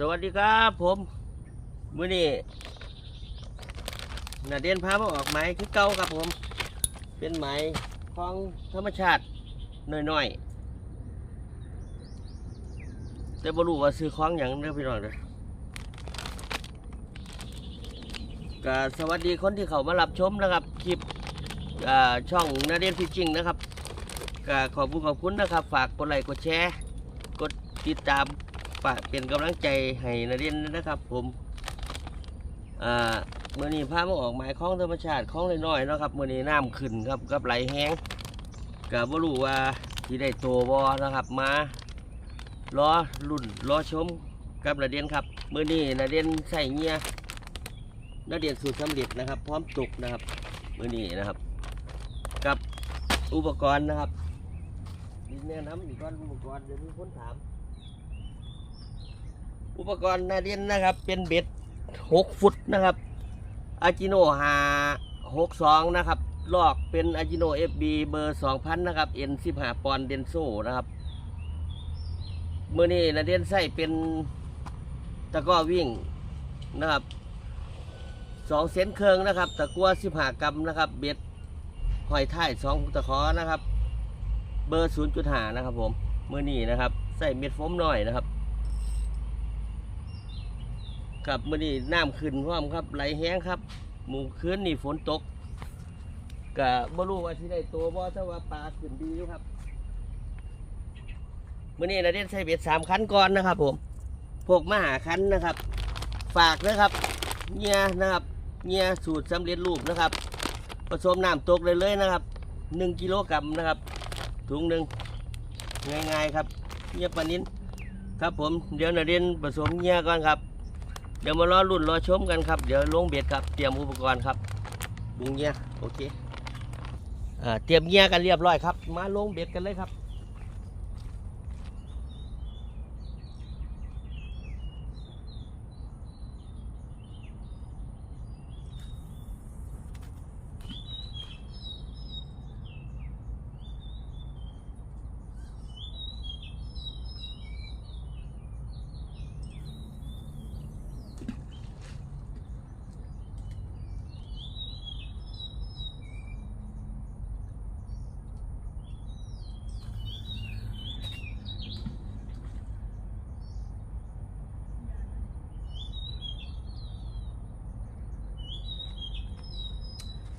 สวัสดีครับผมมื้อนี้นาเดียนพามาออกไม้คือเก่าครับผม เป็นไม้ของธรรมชาติหน้อยๆแต่บรู้ว่าซื้อของอย่างเด้อพี่น้องเด้อก็สวัสดีคนที่เขามารับชมนะครับคลิปช่องนาเดียนพิจิงนะครับก็ขอบคุณขอบคุณนะครับ ฝากกดไลค์กดแชร์ กดติดตาม ฝากเป็นกำลังใจให้นักเรียนนะครับผมอ่าเมื่อนี้พามาออกหมายของธรรมชาติของน้อยๆนะครับเมื่อนี้น้ำขึ้นครับกับไหลแห้งกับ่รู้ว่าที่ได้โตบอนะครับมาล้อรุ่นล้อชมกับนักเรียนครับเมื่อนี้นักเรียนใส่เงียนักเรียนสูตรสำเร็จนะครับ พร้อมตกนะครับเมื่อนี้นะครับ กับอุปกรณ์นะครับนี่แนะนำอีกก้อนอุปกรณ์เดี๋ยวมีคนถาม อุปกรณ์นาเดียนนะครับ เป็นเบ็ดหกฟุตนะครับอาจิโนหาหกสองนะครับลอกเป็นอาจิโนเอฟบีเบอร์สองพันนะครับเอ็นสิบห้าปอนด์เดนโซนะครับเมื่อนี้นาเดียนใส่เป็นตะก้อวิ่งนะครับสองเซนเครื่องนะครับ ตะกัวสิบห้ากรัมนะครับ เบ็ดหอยท้ายสองตะขอนะครับ เบอร์ศูนย์จุดห้านะครับผมเมื่อนี้นะครับ ใส่เม็ดโฟมหน่อยนะครับ ครับเมื่อนี้น้ำขึ้นพร้อมครับ ไหลแห้งครับ หมู่คืนนี่ฝนตกกะบ่รู้ว่าที่ได้ตัวบ่แต่ว่าปลาขึ้นดีอยู่ครับเมื่อนี้นาเด่นใส่เบ็ดสามคันก่อนนะครับ ผมพวกมหาคันนะครับ ฝากนะครับเงียนะครับเงียสูตรสำเร็จรูปนะครับ ผสมน้ำตกเลยเลยนะครับหนึ่งกิโลกรัมนะครับถุงหนึ่งง่ายๆครับเงียปานินครับผมเดี๋ยวนาเด่นผสมเงียก่อนครับ เดี๋ยวมารอรุ่นรอชมกันครับ เดี๋ยวลงเบ็ดครับ เตรียมอุปกรณ์ครับบุงเงี้ยโอเคอ่าเตรียมเงี้ยกันเรียบร้อยครับ มาลงเบ็ดกันเลยครับ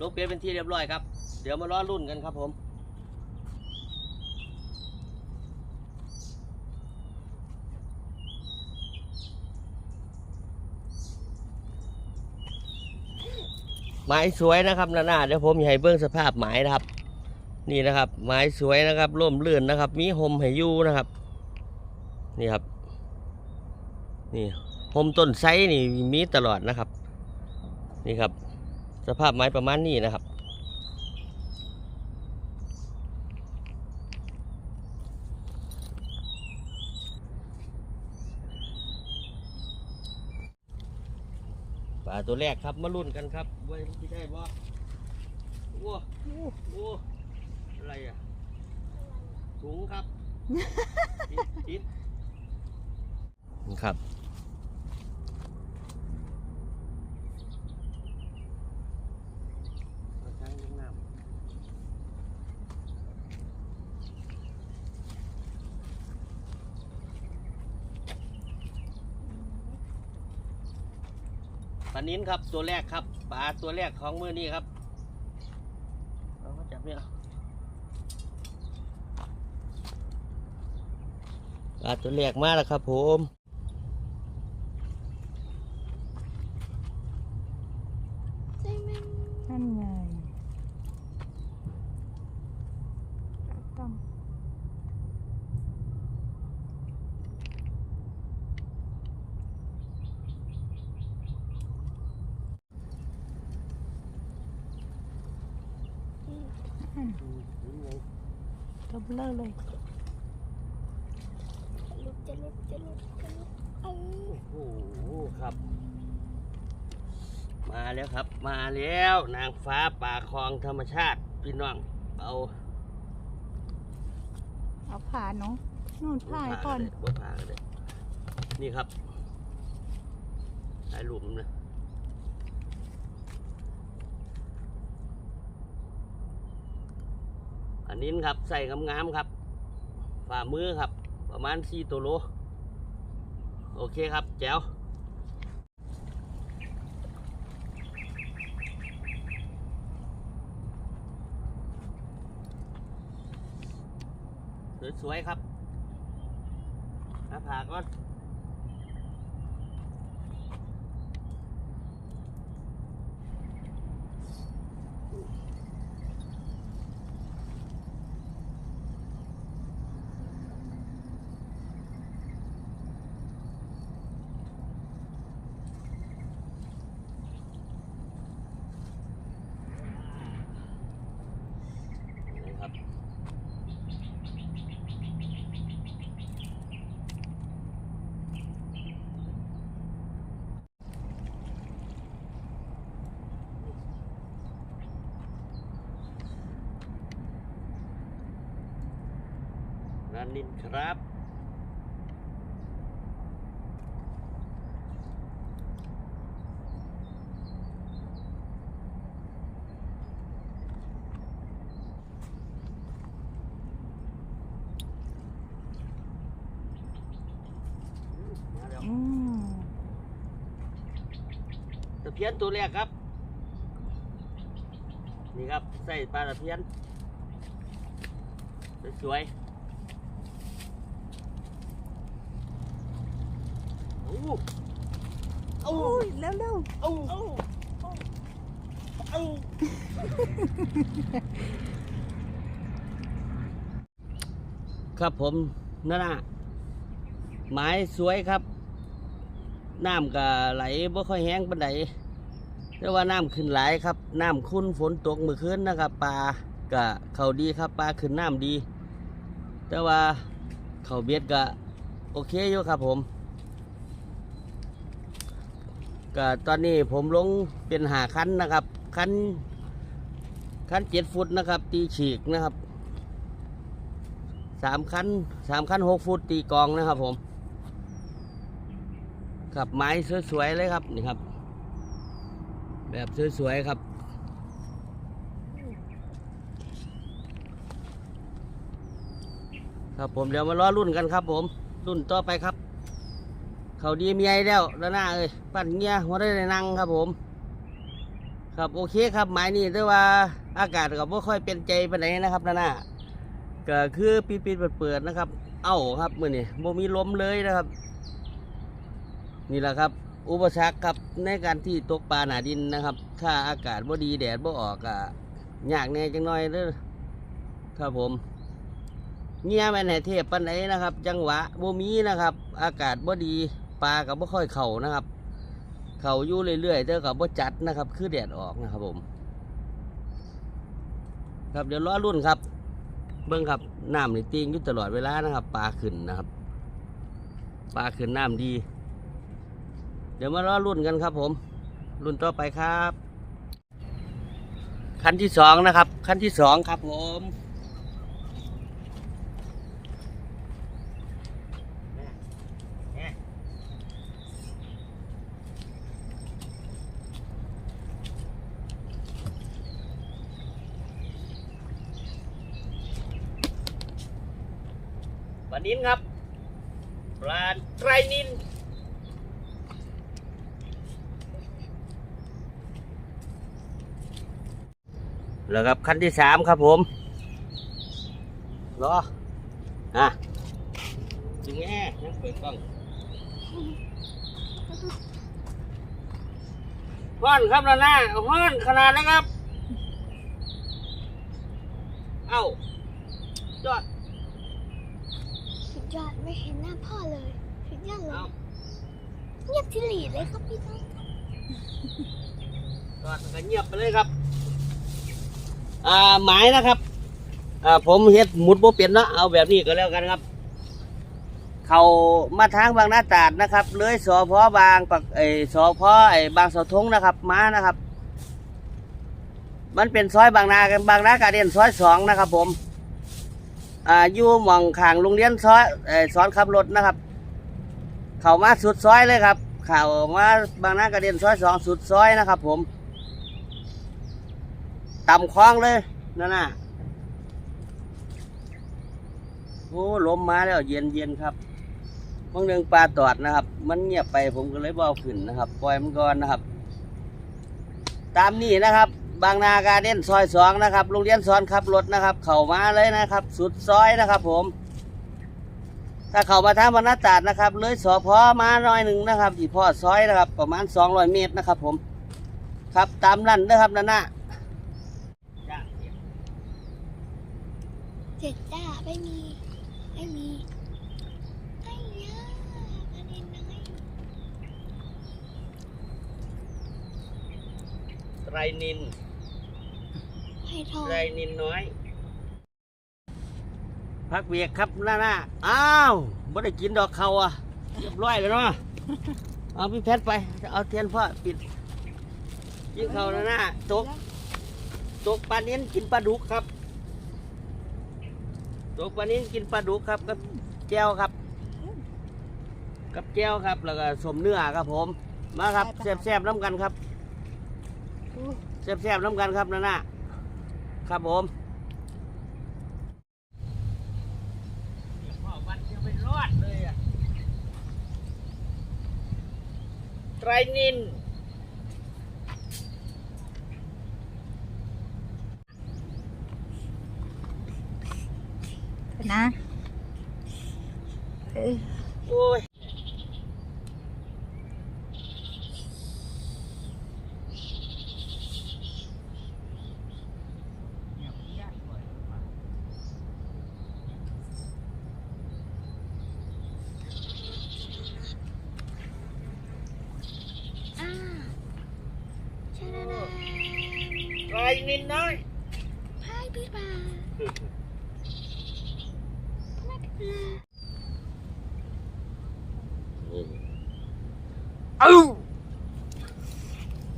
ลงเบ็ดเป็นที่เรียบร้อยครับ เดี๋ยวมารอรุ่นกันครับผมไม้สวยนะครับหน้าเดี๋ยวผมให้เบื้องสภาพไม้นะครับ นี่นะครับ ไม้สวยนะครับร่มเรื่นนะครับ มีหมให้ยูนะครับ นี่ครับ นี่หมต้นไทรนี่มีตลอดนะครับ นี่ครับ สภาพไม้ประมาณนี้นะครับ ปลาตัวแรกครับมาลุ้นกันครับว่าที่ได้บ่โอ้โหโอ้อะไรอะถุงครับติดติดครับ เอาช้างลงน้ำปลา นิ้นครับตัวแรกครับปลาตัวแรกของมือนี้ครับเอามาจับเนี่ยปลาตัวแรกมาแล้วครับผม นั่นไงต้อง ตัวเบลอเลยลุกจะลุกจะลุกจะลุกเออโอ้โหครับ มาแล้วครับ มาแล้วนางฟ้าป่าคลองธรรมชาติพี่น้องเอาเอาผ่าเนาะนู่นผ่าให้ก่อนบ่ผ่าก็ได้นี่ครับายหลุมนะ นนี้ครับใส่งามๆครับ ฝ่ามือครับ ประมาณสี่ตัวโล โอเคครับ แจ๋วสวยๆครับหน้าผากก่ นันนินครับมาแล้วอืมตะเพียนตัวแรกครับ นี่ครับใส่ปลาตะเพียน สวยๆ โอ้ยเร็วเร็วโอ้โอ้โอ้ครับผมนั่นน่ะหมายสวยครับ น้ำก็ไหลบ่ค่อยแห้งปานใดแต่ว่าน้ำขึ้นหลายครับ น้ำคุ้นฝนตกเมื่อคืนนะครับปลาก็เขาดีครับปลาขึ้นน้ำดี แต่ว่าเขาเบียดก็โอเคอยู่ครับผม ก็ตอนนี้ผมลงเป็นหาคันนะครับ คันคันเจ็ดฟุตนะครับ ตีฉีกนะครับสามคันสามคันหกฟุตตีกองนะครับผมครับไม้สวยๆเลยครับนี่ครับ แบบสวยๆครับครับผมเดี๋ยวมาล้อรุ่นกันครับผม รุ่นต่อไปครับ เขาดีมีไอแล้วแล้วหน้าเอ้ยปั่นเงี้ยหัวได้ในนั่งครับผม ครับโอเคครับหมายนี้ด้วยว่าอากาศก็บ่ค่อยเป็นใจปานไหนนะครับนั่นน่ะก็คือปิดเปิดนะครับ เอ้าครับมือนี้บ่มีล้มเลยนะครับ นี่แหละครับ อุปสรรคครับในการที่ตกปลาหนาดินนะครับ ถ้าอากาศบ่ดีแดดบ่ออกอะยากแน่จังน้อยเด้อครับผมเงี้ยแม่นให้เทพปันไหนนะครับ จังหวะบ่มีนะครับ อากาศบ่ดี ลาก็บ่ค่อยเข่านะครับ เข่าอยู่เรื่อยๆแต่ก็บ่จัดนะครับ คือแดดออกนะครับผม ครับเดี๋ยวรอรุ่นครับ เบิ่งครับน้ำนี่ตีงอยู่ตลอดเวลานะครับ ปลาขึ้นนะครับปลาขึ้นน้ำดี เดี๋ยวมารอรุ่นกันครับ ผม รุ่นต่อไปครับ คันที่สองนะครับ คันที่สองครับผม ลานินครับปลาไตรนินแล้วครับขั้นที่สามครับผมรออะถึงแง่ยังเปิดกล้องห้อนครับแล้วนะห้อนขนาดนะครับ เอ้าจอด ยอดไม่เห็นหน้าพ่อเลยสุดยอดเลเอ้ายเงียบทิหลีเลยครับพี่น้องจอดก็เงียบไปเลยครับอ่าหมายนะครับอ่าผมเฮ็ดหมุดโบเปลี่ยนเนาะเอาแบบนี้ก็แล้วกันครับ เขามาทางบางหน้าตราดนะครับเลยสอพอบางปักไอสอพอไอบางเสาทงนะครับมานะครับ มันเป็นซอยบางนากันบางนากาเดียนซอยสองนะครับ ผม อ่าอยู่หมองขางโรงเรียนซอยไอสอนขับรถนะครับ เขามาสุดซอยเลยครับเข่ามาบางนากระเด็นซอยสองสุดซอยนะครับ ผมต่ำคลองเลยนั่นน่ะโอ้ลมมาแล้วเย็นเย็นครับบางเรื่องปลาตอดนะครับ มันเงียบไปผมก็เลยบเอาขึ้นนะครับ ปล่อยมันก่อนนะครับ ตามนี้นะครับ บางนาการเด่นซอยสองนะครับโรงเรียนสอนขับรถนะครับ เข้ามาเลยนะครับ สุดซอยนะครับ ผม ถ้าเข้ามาทางบรรณตาดนะครับเลยสอพอมาหน่อยหนึ่งนะครับที่พ่อซอยนะครับ ประมาณ200เมตรนะครับ ผม ครับตามนั่นนะครับนั่นนะเจ็ดจ้าไม่มีไม่มีไอ้ยาประเด็นน้อยไตรนิน ไผ่ทองไตรนินน้อย พักเบียกครับนั่นนะอ้าวไม่ได้กินดอกเขาอะเรียบร้อยแล้วเนาะเอาพี่เพชรไป เอาเทียนพ่อปิดกินเขานั่นนะตกตกปลาเน้นกินปลาดุกครับตกปลาเน้นกินปลาดุกครับกับแก้วครับ กับแก้วครับแล้วก็สมเนื้อครับผมมาครับแซ่บๆน้ำกันครับแซ่บๆน้ำกันครับนั่นนะ ครับผมวันจะไปรอดเลยอะไตรนินนะเออ โอ้ย อ่าชาดาดา ไตร นินน้อยพายพี่ปลาพายพี่ปลาเอ้า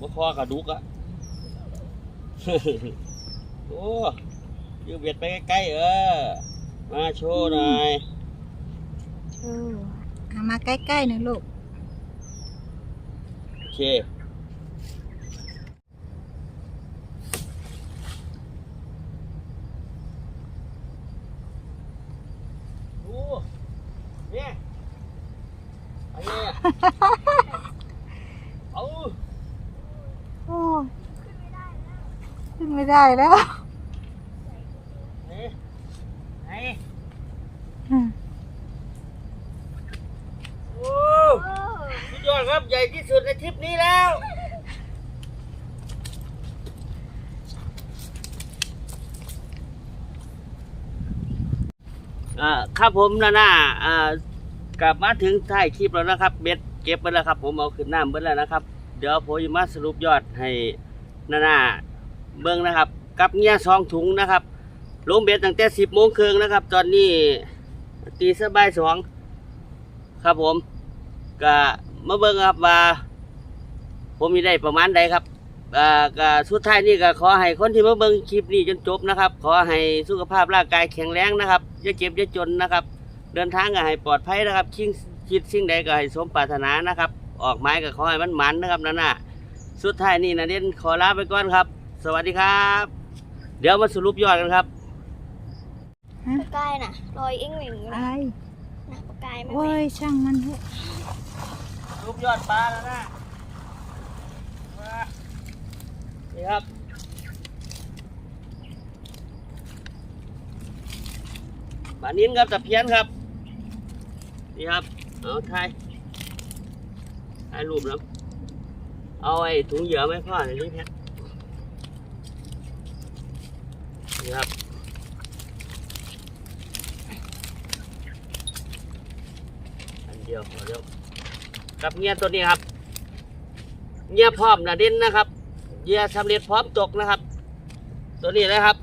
บ่พอกระดุกอะโอ้ยืมเบ็ดไปใกล้ๆเออ มาโชว์หน่อยเออเอามาใกล้ๆหน่อยลูก โอเค โอ้เนี่ยอันนี้อะเอา โอ้ยขึ้น ไม่ได้แล้วนี่ไหนอืมโอ้สุดยอดครับใหญ่ที่สุดในทริปนี้แล้วอ่าครับผมนะน่าอ่ากลับมาถึงท้ายคลิปแล้วนะครับ เบ็ดเก็บไปแล้วครับ ผมเอาขึ้นน้ำไปแล้วนะครับ เดี๋ยวผมจะมาสรุปยอดให้นาน่า เบิ้งนะครับ กับเงี้ยสองถุงนะครับลงเบ็ดตั้งแต่สิบโมงครึ่งนะครับ ตอนนี้ตีสบายสองครับผมก็มาเบิ้งครับว่า ผมมีได้ประมาณใดครับก็สุดท้ายนี่ก็ขอให้คนที่มาเบิ้งคลิปนี้จนจบนะครับ ขอให้สุขภาพร่างกายแข็งแรงนะครับอย่าเจ็บอย่าจนนะครับ เดินทางก็ให้ปลอดภัยนะครับคิดคิดสิ่งใดก็ให้สมปรารถนานะครับ ออกไม้ก็ขอให้มันหมันนะครับนั่นน่ะสุดท้ายนี่นะเด่นขอลาไปก่อนครับ สวัสดีครับ เดี๋ยวมาสรุปยอดกันครับปากกายน่ะลอยอิงหลิงอยู่อะนะไรน่ะปากกายไม่โอ้ไหวยช่างมันเถอะรูปยอดปลาแล้วนะมานี่ครับปลานิ้นครับตะเพียนครับนี่ครับเอาไทยถ่ายรูปแล้วเอาไอ้ถุงเหยื่อไม่พ่อหน่อยนี่เพชร นี่ครับอันเดียวเดียวกับเงียตัวนี้ครับเงียพร้อมนะเด่นนะครับเหยื่อสำเร็จพร้อมตกนะครับ ตัวนี้นะครับ